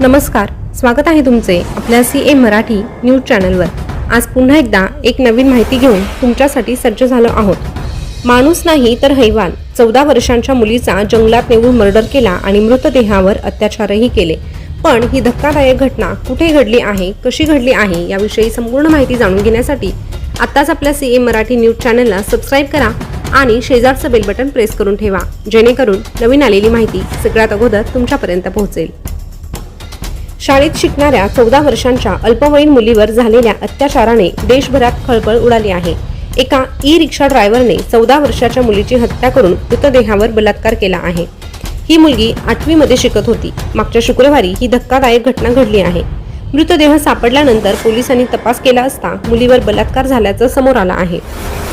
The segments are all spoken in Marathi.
नमस्कार स्वागत आहे तुमचे आपल्या सी ए मराठी न्यूज चॅनलवर. आज पुन्हा एकदा एक नवीन माहिती घेऊन तुमच्यासाठी सज्ज झालो आहोत. माणूस नाही तर हैवान. चौदा वर्षांच्या मुलीचा जंगलात नेऊन मर्डर केला आणि मृतदेहावर अत्याचारही केले. पण ही धक्कादायक घटना कुठे घडली आहे कशी घडली आहे याविषयी संपूर्ण माहिती जाणून घेण्यासाठी आत्ताच आपल्या सी ए मराठी न्यूज चॅनलला सबस्क्राईब करा आणि शेजारचं बेल बटन प्रेस करून ठेवा जेणेकरून नवीन आलेली माहिती सगळ्यात अगोदर तुमच्यापर्यंत पोहोचेल. शाळेत शिकणाऱ्या चौदा वर्षांच्या अल्पवयीन मुलीवर झालेल्या अत्याचाराने देशभरात खळबळ उडाली आहे. एका ई रिक्षा ड्रायव्हरने चौदा वर्षाच्या मुलीची हत्या करून मृतदेहावर बलात्कार केला आहे. ही मुलगी आठवीमध्ये शिकत होती. मागच्या शुक्रवारी ही धक्कादायक घटना घडली आहे. मृतदेह सापडल्यानंतर पोलिसांनी तपास केला असता मुलीवर बलात्कार झाल्याचं समोर आलं आहे.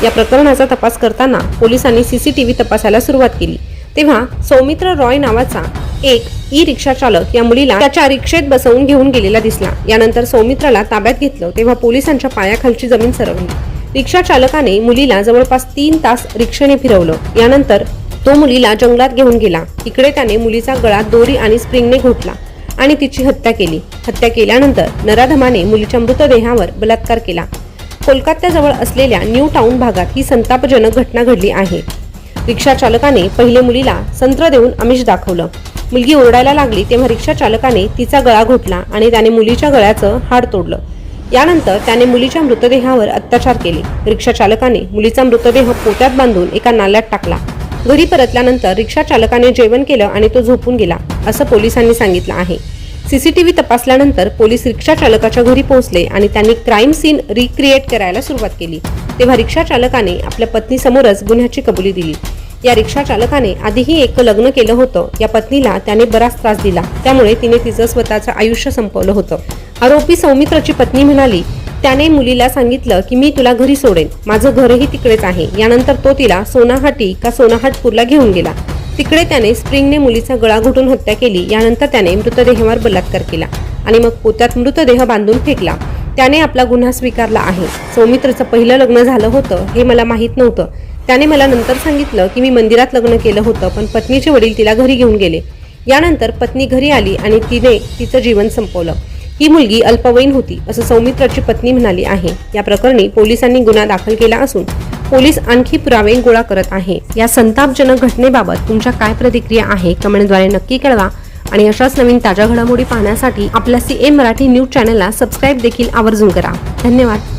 या प्रकरणाचा तपास करताना पोलिसांनी सीसीटीव्ही तपासायला सुरुवात केली. तेव्हा सौमित्र रॉय नावाचा एक ई रिक्षा चालक या मुलीला त्याच्या रिक्षेत बसवून घेऊन गेलेला दिसला. यानंतर सौमित्राला ताब्यात घेतलं तेव्हा पोलिसांच्या पायाखालची जमीन सरवली. रिक्षा चालकाने मुलीला जवळपास तीन तास रिक्षेने फिरवलं. यानंतर तो मुलीला जंगलात घेऊन गेला. इकडे त्याने मुलीचा गळा दोरी आणि स्प्रिंगने घोटला आणि तिची हत्या केली. हत्या केल्यानंतर नराधमाने मुलीच्या मृतदेहावर बलात्कार केला. कोलकात्याजवळ असलेल्या न्यू टाउन भागात ही संतापजनक घटना घडली आहे. रिक्षा चालकाने पहिले मुलीला संत्र देऊन आमिष दाखवलं. मुलगी ओरडायला लागली तेव्हा रिक्षा चालकाने तिचा गळा घोटला आणि त्याने मुलीच्या गळ्याचं हाड तोडलं. यानंतर त्याने मुलीच्या मृतदेहावर अत्याचार केले. रिक्षा चालकाने मुलीचा मृतदेह पोत्यात बांधून एका नाल्यात टाकला. घरी परतल्यानंतर रिक्षा चालकाने जेवण केलं आणि तो झोपून गेला असं पोलिसांनी सांगितलं आहे. सीसीटीव्ही तपासल्यानंतर पोलीस रिक्षा चालकाच्या घरी पोहोचले आणि त्यांनी क्राईम सीन रिक्रिएट करायला सुरुवात केली. तेव्हा रिक्षा चालकाने आपल्या पत्नीसमोरच गुन्ह्याची कबुली दिली. या रिक्षा चालकाने आधीही एक लग्न केलं होतं. या पत्नीला त्याने बराच त्रास दिला. त्यामुळे तिने तिचं स्वतःचं आयुष्य संपवलं होतं. आरोपी सौमित्राची पत्नी म्हणाली त्याने मुलीला सांगितलं की मी तुला घरी सोडेन. माझं घरही तिकडेच आहे. यानंतर तो तिला सोनाहाटी का सोनाहाटपूरला घेऊन गेला. तिकडे त्याने स्प्रिंगने मुलीचा गळा घोटून हत्या केली. यानंतर त्याने मृतदेहावर बलात्कार केला आणि मग पोत्यात मृतदेह बांधून फेकला. त्याने आपला गुन्हा स्वीकारला आहे. सौमित्रचं पहिलं लग्न झालं होतं हे मला माहीत नव्हतं. त्याने मला नंतर सांगितलं की मी मंदिरात लग्न केलं होतं पण पत्नीचे वडील तिला घरी घेऊन गेले. यानंतर पत्नी घरी आली आणि तिने तिचं जीवन संपवलं. ही मुलगी अल्पवयीन होती असं सौमित्राची पत्नी म्हणाली आहे. या प्रकरणी पोलिसांनी गुन्हा दाखल केला असून पोलीस आणखी पुरावे गोळा करत आहे. या संतापजनक घटनेबाबत तुमच्या काय प्रतिक्रिया आहे कमेंटद्वारे नक्की कळवा. आणि अशाच नवीन ताज्या घडामोडी पाहण्यासाठी आपल्या सी ए मराठी न्यूज चॅनलला सबस्क्राईब देखील आवर्जून करा. धन्यवाद.